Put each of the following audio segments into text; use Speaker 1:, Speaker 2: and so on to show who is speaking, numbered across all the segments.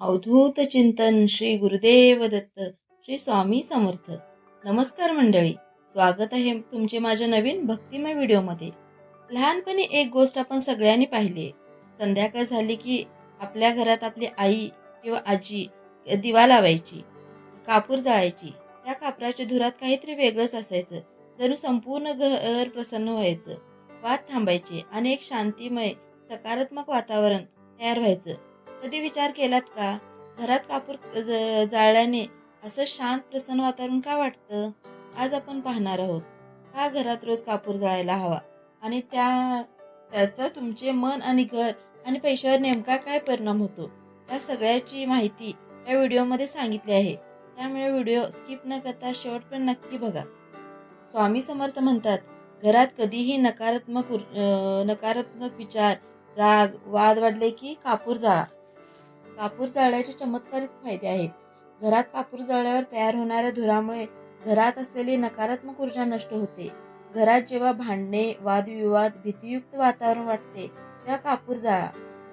Speaker 1: अवधूत चिंतन श्री गुरुदेव दत्त श्री स्वामी समर्थ. नमस्कार मंडळी स्वागत आहे तुमचे माझ्या नवीन भक्तिमय व्हिडिओमध्ये. लहानपणी एक गोष्ट आपण सगळ्यांनी पाहिली. आहे संध्याकाळ झाली की आपल्या घरात आपली आई किंवा आजी दिवा लावायची कापूर जाळायची. त्या कापराच्या धुरात काहीतरी वेगळंच असायचं. जणू संपूर्ण घर प्रसन्न व्हायचं. वाद थांबायचे आणि एक शांतिमय सकारात्मक वातावरण तयार व्हायचं. कधी विचार केलात का? घरात कापूर ज- जाळल्याने असं शांत प्रसन्न वातावरण का वाटतं? आज आपण पाहणार आहोत. का घरात रोज कापूर जाळायला हवा? आणि त्या त्याचा तुमचे मन आणि घर आणि पैशावर नेमका काय परिणाम होतो? त्या सगळ्याची माहिती या व्हिडिओमध्ये सांगितली आहे. त्यामुळे व्हिडिओ स्किप न करता शेवट पण नक्की बघा. स्वामी समर्थ म्हणतात घरात कधीही नकारात्मक नकारात्मक विचार राग वाद वाढले की कापूर जाळा. कापूर जाळल्याचे चमत्कारिक फायदे आहेत. घरात कापूर जाळल्यावर तयार होणाऱ्या धुरामुळे घरात असलेली नकारात्मक ऊर्जा नष्ट होते. घरात जेव्हा भांडणे वादविवाद भीतीयुक्त वातावरण वाटते तेव्हा कापूर जाळा.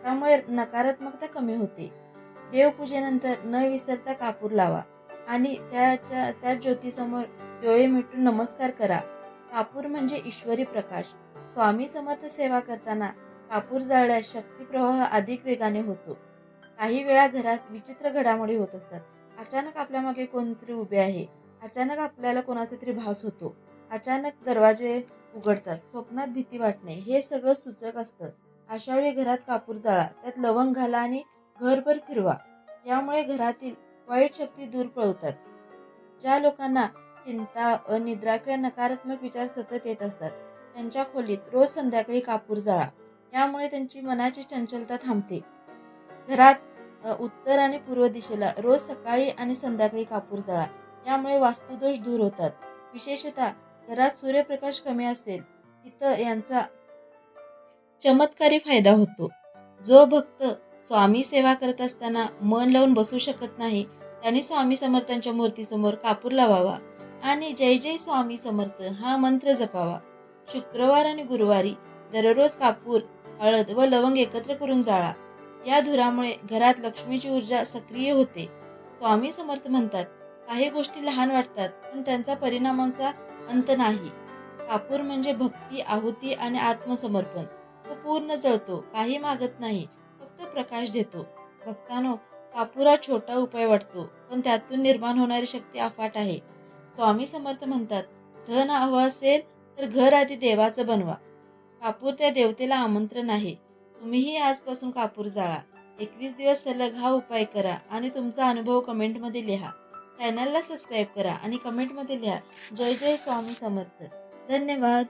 Speaker 1: त्यामुळे नकारात्मकता कमी होते. देवपूजेनंतर न विसरता कापूर लावा आणि त्याच्या त्या ज्योतीसमोर डोळे मिटून नमस्कार करा. कापूर म्हणजे ईश्वरी प्रकाश. स्वामी समर्थ सेवा करताना कापूर जाळल्यास शक्तीप्रवाह अधिक वेगाने होतो. काही वेळा घरात विचित्र घडामोडी होत असतात. अचानक आपल्या मागे कोणतरी उभे आहे. अचानक आपल्याला कोणाचा तरी भास होतो. अचानक दरवाजे उघडतात. स्वप्नात भीती वाटणे. हे सगळं सूचक असतं. अशा वेळी घरात कापूर जाळा. त्यात लवंग घाला आणि घरभर फिरवा. यामुळे घरातील वाईट शक्ती दूर पळवतात. ज्या लोकांना चिंता अनिद्रा किंवा नकारात्मक विचार सतत येत असतात त्यांच्या खोलीत रोज संध्याकाळी कापूर जाळा. यामुळे त्यांची मनाची चंचलता थांबते. घरात उत्तर आणि पूर्व दिशेला रोज सकाळी आणि संध्याकाळी कापूर जाळा. यामुळे वास्तुदोष दूर होतात. विशेषतः घरात सूर्यप्रकाश कमी असेल तिथं यांचा चमत्कारी फायदा होतो. जो भक्त स्वामी सेवा करत असताना मन लावून बसू शकत नाही त्याने स्वामी समर्थांच्या मूर्तीसमोर कापूर लावावा आणि जय जय स्वामी समर्थ हा मंत्र जपावा. शुक्रवार आणि गुरुवारी दररोज कापूर हळद व लवंग एकत्र करून जाळा. या धुरामुळे घरात लक्ष्मीची ऊर्जा सक्रिय होते. स्वामी समर्थ म्हणतात काही गोष्टी लहान वाटतात पण त्यांचा परिणामांचा अंत नाही. कापूर म्हणजे भक्ती आहुती आणि आत्मसमर्पण. तो पूर्ण जळतो काही मागत नाही फक्त प्रकाश देतो. भक्तानो कापूर हा छोटा उपाय वाटतो पण त्यातून निर्माण होणारी शक्ती अफाट आहे. स्वामी समर्थ म्हणतात धन हवं असेल तर घर आधी देवाचं बनवा. कापूर त्या देवतेला आमंत्रण आहे. तुम्हीही आजपासून कापूर जाळा. एकवीस दिवस सलग हा उपाय करा आणि तुमचा अनुभव कमेंटमध्ये लिहा. चॅनलला सबस्क्राईब करा आणि कमेंटमध्ये लिहा. जय जय स्वामी समर्थ. धन्यवाद.